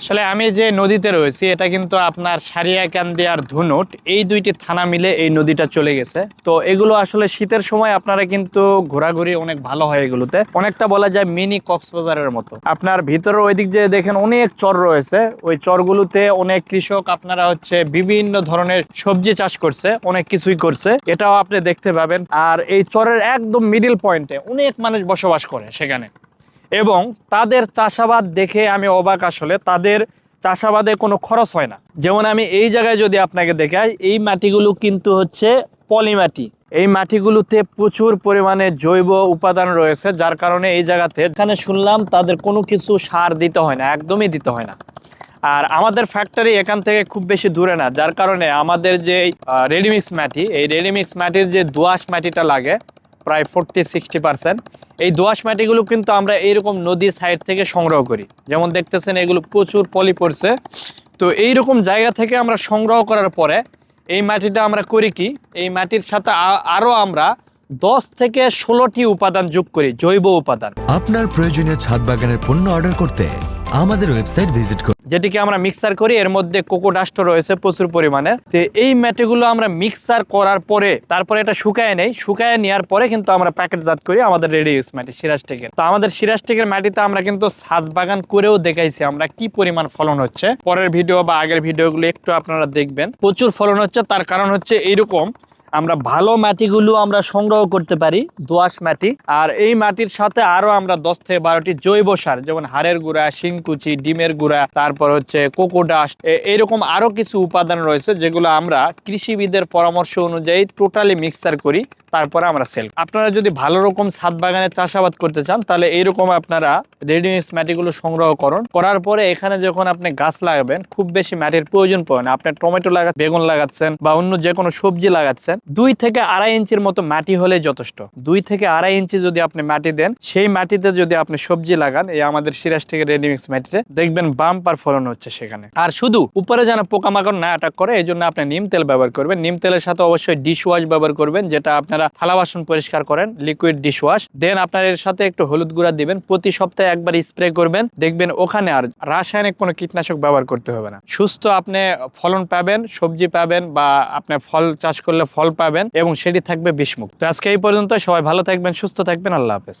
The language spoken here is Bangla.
আসলে আমি যে নদীতে রয়েছি, এটা কিন্তু আপনার সারিয়াকান্দি আর ধুনুট, এই দুইটি থানা মিলে এই নদীটা চলে গেছে। তো এগুলো আসলে শীতের সময় আপনারা কিন্তু ঘোরাঘুরি অনেক ভালো হয় এগুলোতে। অনেকটা বলা যায় মিনি কক্সবাজারের মতো। আপনার ভিতরের ওই দিক যে দেখেন অনেক চর রয়েছে। ওই চরগুলোতে অনেক কৃষক আপনারা হচ্ছে বিভিন্ন ধরনের সবজি চাষ করছে, অনেক কিছুই করছে। এটাও আপনি দেখতে পাবেন। আর এই চরের একদম মিডিল পয়েন্টে অনেক মানুষ বসবাস করে সেখানে। এবং তাদের চাষাবাদ দেখে আমি অবাক আসলে। তাদের চাষাবাদে কোনো খরচ হয় না। যেমন আমি এই জায়গায় যদি আপনাকে দেখাই, এই মাটিগুলো কিন্তু হচ্ছে পলি মাটি এই মাটিগুলোতে প্রচুর পরিমাণে জৈব উপাদান রয়েছে, যার কারণে এই জায়গাতে এখানে শুনলাম তাদের কোনো কিছু সার দিতে হয় না, একদমই দিতে হয় না। আর আমাদের ফ্যাক্টরি এখান থেকে খুব বেশি দূরে না, যার কারণে আমাদের যে রেডিমিক্স মাটি, এই রেডিমিক্স মাটির যে দোআঁশ মাটিটা লাগে প্রায় ফোরটি সিক্সটি পার্সেন্ট এই দোআঁশ মাটিগুলো কিন্তু আমরা এইরকম নদীর সাইড থেকে সংগ্রহ করি। যেমন দেখতেছেন এগুলো প্রচুর পলি পড়ছে। তো এইরকম জায়গা থেকে আমরা সংগ্রহ করার পরে এই মাটিটা আমরা করি কি? এই মাটির সাথে আ- আরও আমরা দশ থেকে ষোলোটি উপাদান যোগ করি, জৈব উপাদান। আপনার প্রয়োজনীয় ছাদ বাগানের পণ্য অর্ডার করতে আমাদের ওয়েবসাইট ভিজিট করুন। যেটিকে আমরা মিক্সার করি, এর মধ্যে কোকো কোকোডাস্ট রয়েছে প্রচুর পরিমাণে। তো এই মাটিগুলো আমরা মিক্সার করার পরে, তারপরে এটা শুকায় নেই। শুকায় নেওয়ার পরে কিন্তু আমরা প্যাকেটজাত করি আমাদের রেডি ইউজ মাটি সিরাজটেকের তো আমাদের সিরাজটেকের মাটিতে আমরা কিন্তু ছাদ বাগান করেও দেখাইছি আমরা কি পরিমাণ ফলন হচ্ছে। পরের ভিডিও বা আগের ভিডিওগুলো একটু আপনারা দেখবেন। প্রচুর ফলন হচ্ছে, তার কারণ হচ্ছে এইরকম আমরা ভালো মাটিগুলো আমরা সংগ্রহ করতে পারি, দোআঁশ মাটি। আর এই মাটির সাথে আরও আমরা দশ থেকে বারোটি জৈব সার, যেমন হাড়ের গুঁড়া শিংকুচি ডিমের গুঁড়া, তারপর হচ্ছে কোকোডাস এরকম আরও কিছু উপাদান রয়েছে যেগুলো আমরা কৃষিবিদের পরামর্শ অনুযায়ী টোটালি মিক্সার করি। তারপরে আমরা সেল আপনারা যদি ভালো রকম ছাদ বাগানে চাষাবাদ করতে চান, তাহলে এইরকম আপনারা রেডিমিক্স মাটিগুলো সংগ্রহ করুন। করার পরে এখানে যখন আপনি গাছ লাগাবেন, খুব বেশি মাটির প্রয়োজন পড়ে না। আপনি টমেটো লাগা বেগুন লাগাচ্ছেন বা অন্য যে কোনো সবজি লাগাচ্ছেন, দুই থেকে আড়াই ইঞ্চির মতো মাটি হলে যথেষ্ট। দুই থেকে আড়াই ইঞ্চি যদি আপনি মাটি দেন, সেই মাটিতে যদি আপনি সবজি লাগান, এই আমাদের সিরাজ থেকে রেডিমিক্স মাটিতে, দেখবেন বাম্পার ফলন হচ্ছে সেখানে। আর শুধু, উপরে যেন পোকামাকড় না অ্যাটাক করে এই জন্য আপনি নিম তেল ব্যবহার করবেন। নিম তেলের সাথে অবশ্যই ডিশ ওয়াশ ব্যবহার করবেন, যেটা আপনারা থালা বাসন পরিষ্কার করেন লিকুইড ডিশওয়াশ দেন আপনার এর সাথে একটু হলুদ গুঁড়া দিবেন, প্রতি সপ্তাহে একবার স্প্রে করবেন, দেখবেন ওখানে আর রাসায়নিক কোনো কীটনাশক ব্যবহার করতে হবে না। সুস্থ আপনি ফলন পাবেন, সবজি পাবেন বা আপনি ফল চাষ করলে ফল পাবেন এবং সেটি থাকবে বিষমুক্ত। তো আজকে এই পর্যন্ত সবাই ভালো থাকবেন, সুস্থ থাকবেন, আল্লাহ হাফেজ।